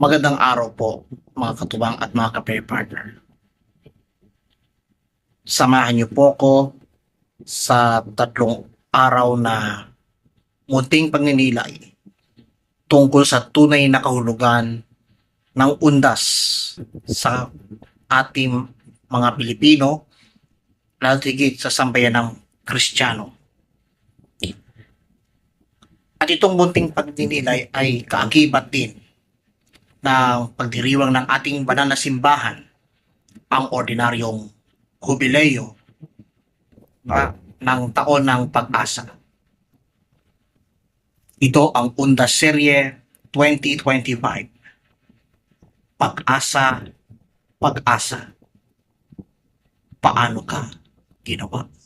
Magandang araw po mga katubang at mga ka-prayer partner. Samahan niyo po ko sa tatlong araw na munting pagninilay tungkol sa tunay na kahulugan ng undas sa ating mga Pilipino lalo higit sa sambayan ng Kristiyano. Itong munting pagninilay ay kaakibat din ng pagdiriwang ng ating banal na simbahan ang ordinaryong jubileo na, ng taon ng pag-asa. Ito ang Undas Serye 2025. Pag-asa, pag-asa. Paano ka ginawa?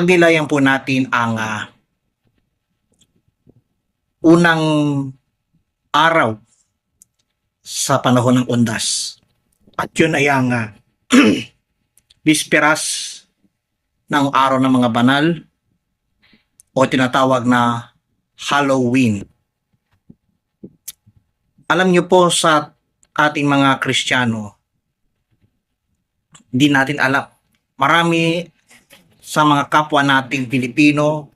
Pagnilayan po natin ang ah, unang araw sa panahon ng undas. At yun ay ang ah, bisperas ng araw ng mga banal o tinatawag na Halloween. Alam niyo po sa ating mga Kristiyano, hindi natin alam. Marami sa mga kapwa nating Pilipino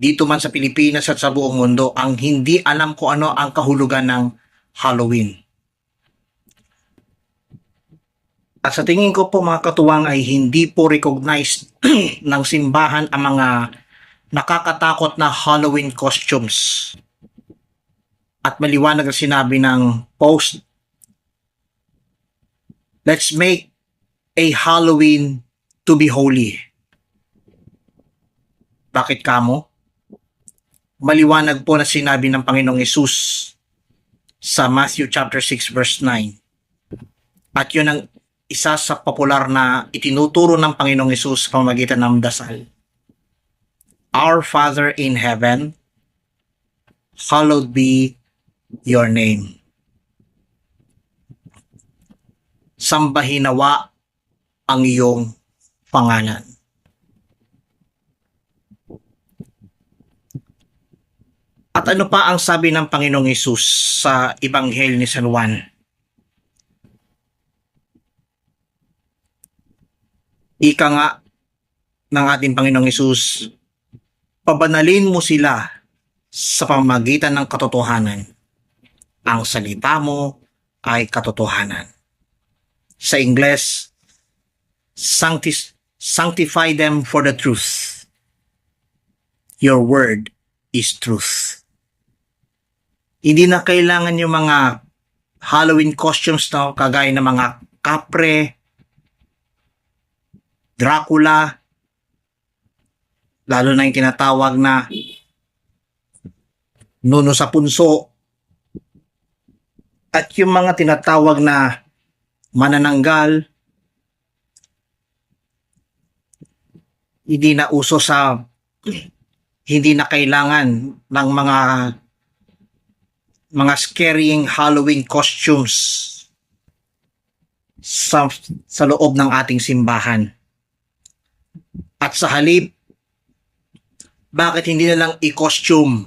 dito man sa Pilipinas at sa buong mundo ang hindi alam kung ano ang kahulugan ng Halloween. At sa tingin ko po mga katuwang ay hindi po recognized ng simbahan ang mga nakakatakot na Halloween costumes. At maliwanag ang sinabi ng post, Let's make a Halloween to be holy. Bakit kamo? Maliwanag po na sinabi ng Panginoong Yesus sa Matthew chapter 6 verse 9. At yun ang isa sa popular na itinuturo ng Panginoong Yesus sa pamagitan ng dasal. Our Father in heaven, hallowed be your name. Sambahin nawa ang iyong pangalan. At ano pa ang sabi ng Panginoong Yesus sa Ebanghelyo ni San Juan? Ika nga ng ating Panginoong Yesus, pabanalin mo sila sa pamamagitan ng katotohanan. Ang salita mo ay katotohanan. Sa Ingles, sanctify them for the truth. Your word is truth. Hindi na kailangan yung mga Halloween costumes na kagaya ng mga kapre, Dracula, lalo na yung tinatawag na nuno sa punso, at yung mga tinatawag na manananggal, hindi na uso sa hindi na kailangan ng mga mga scaring Halloween costumes sa, sa loob ng ating simbahan. At sa halip, bakit hindi na lang i-costume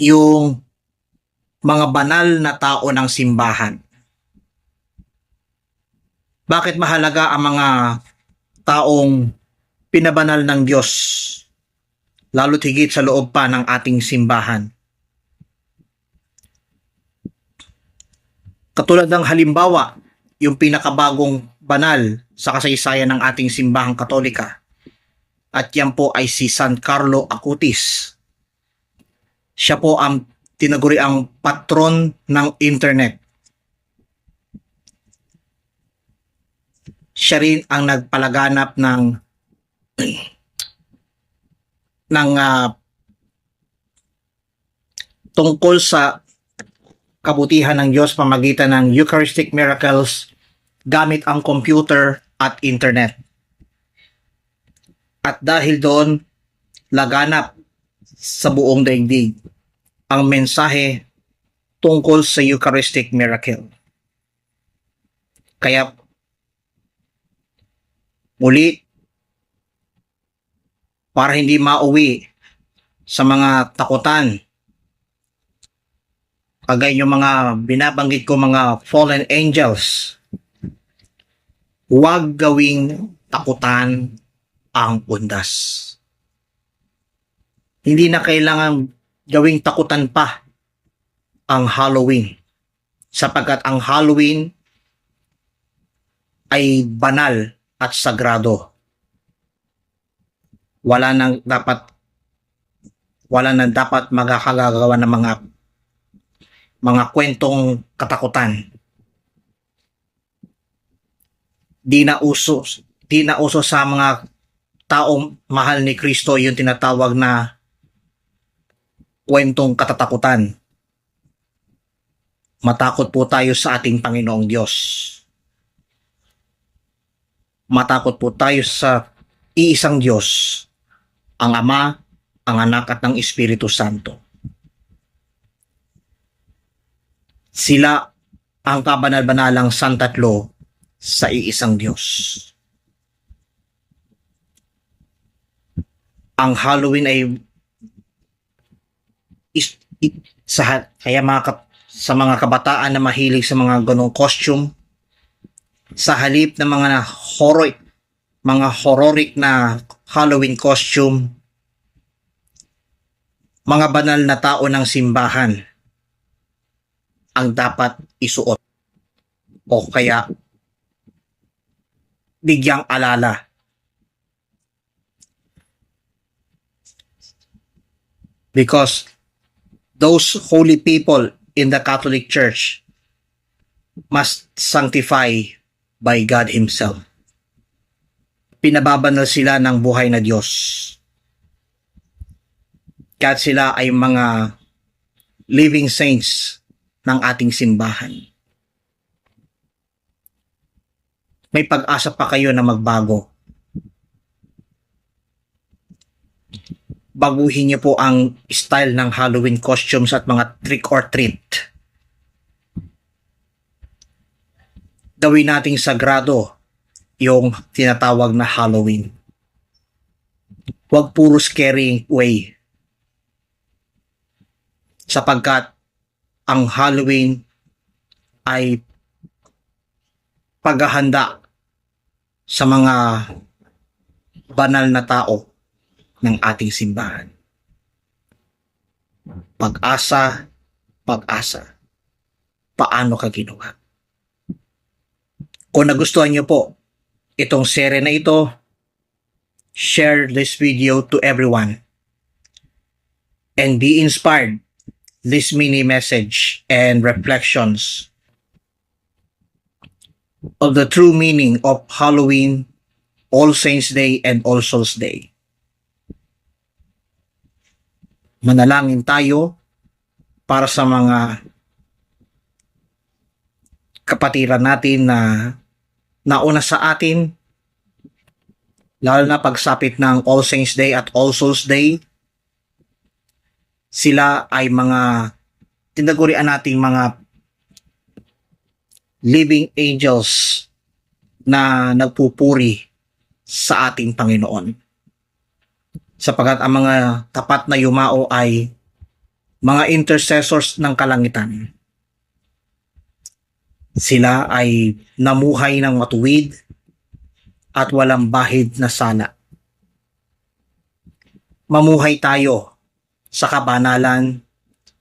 yung mga banal na tao ng simbahan? Bakit mahalaga ang mga taong pinabanal ng Diyos lalo't higit sa loob pa ng ating simbahan. Katulad ng halimbawa, yung pinakabagong banal sa kasaysayan ng ating simbahang katolika. At yan po ay si San Carlo Acutis. Siya po ang tinaguri ang patron ng internet. Siya rin ang nagpalaganap ng ng ah, tungkol sa kabutihan ng Diyos pamagitan ng Eucharistic miracles gamit ang computer at internet. At dahil doon, laganap sa buong daigdig ang mensahe tungkol sa Eucharistic miracle. Kaya muli, para hindi mauwi sa mga takutan, kagaya yung mga binabanggit ko mga fallen angels, huwag gawing takutan ang undas. Hindi na kailangan gawing takutan pa ang Halloween sapagkat ang Halloween ay banal at sagrado. Wala nang dapat wala nang dapat magkakagawa ng mga mga kwentong katakutan. Di na uso, di na uso sa mga taong mahal ni Kristo yung tinatawag na kwentong katatakutan. Matakot po tayo sa ating Panginoong Diyos. Matakot po tayo sa iisang Diyos, ang Ama, ang Anak at ang Espiritu Santo. Sila ang kabanal-banalang santatlo sa iisang Diyos. Ang Halloween ay is, i- sa kaya mga kap- sa mga kabataan na mahilig sa mga ganong costume sa halip ng mga horror mga hororic na Halloween costume mga banal na tao ng simbahan ang dapat isuot o kaya bigyang alala because those holy people in the Catholic Church must sanctify by God Himself. Pinababanal sila ng buhay na Diyos. Kahit sila ay mga living saints ng ating simbahan. May pag-asa pa kayo na magbago. baguhin niyo po ang style ng Halloween costumes at mga trick or treat. Gawin nating sagrado yung tinatawag na Halloween. Huwag puro scary way. Sapagkat ang Halloween ay paghahanda sa mga banal na tao ng ating simbahan. Pag-asa, pag-asa. Paano ka ginawa? Kung nagustuhan niyo po itong sere na ito, share this video to everyone. And be inspired this mini message and reflections of the true meaning of Halloween, All Saints Day, and All Souls Day. manalangin tayo para sa mga kapatiran natin na nauna sa atin lalo na pagsapit ng All Saints Day at All Souls Day sila ay mga tinagurian nating mga living angels na nagpupuri sa ating Panginoon sapagat ang mga tapat na yumao ay mga intercessors ng kalangitan. Sila ay namuhay ng matuwid at walang bahid na sala. Mamuhay tayo sa kabanalan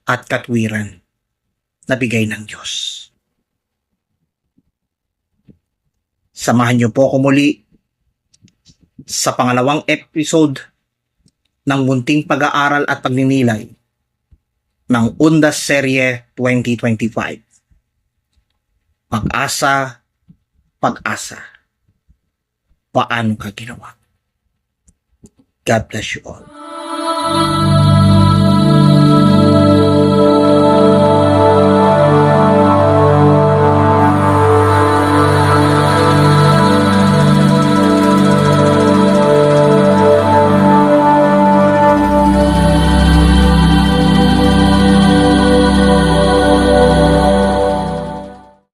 at katwiran na bigay ng Diyos. Samahan niyo po ako muli sa pangalawang episode ng munting pag-aaral at pagninilay ng Undas Serye 2025. Pag-asa, pag-asa. Paano ka ginawa? God bless you all.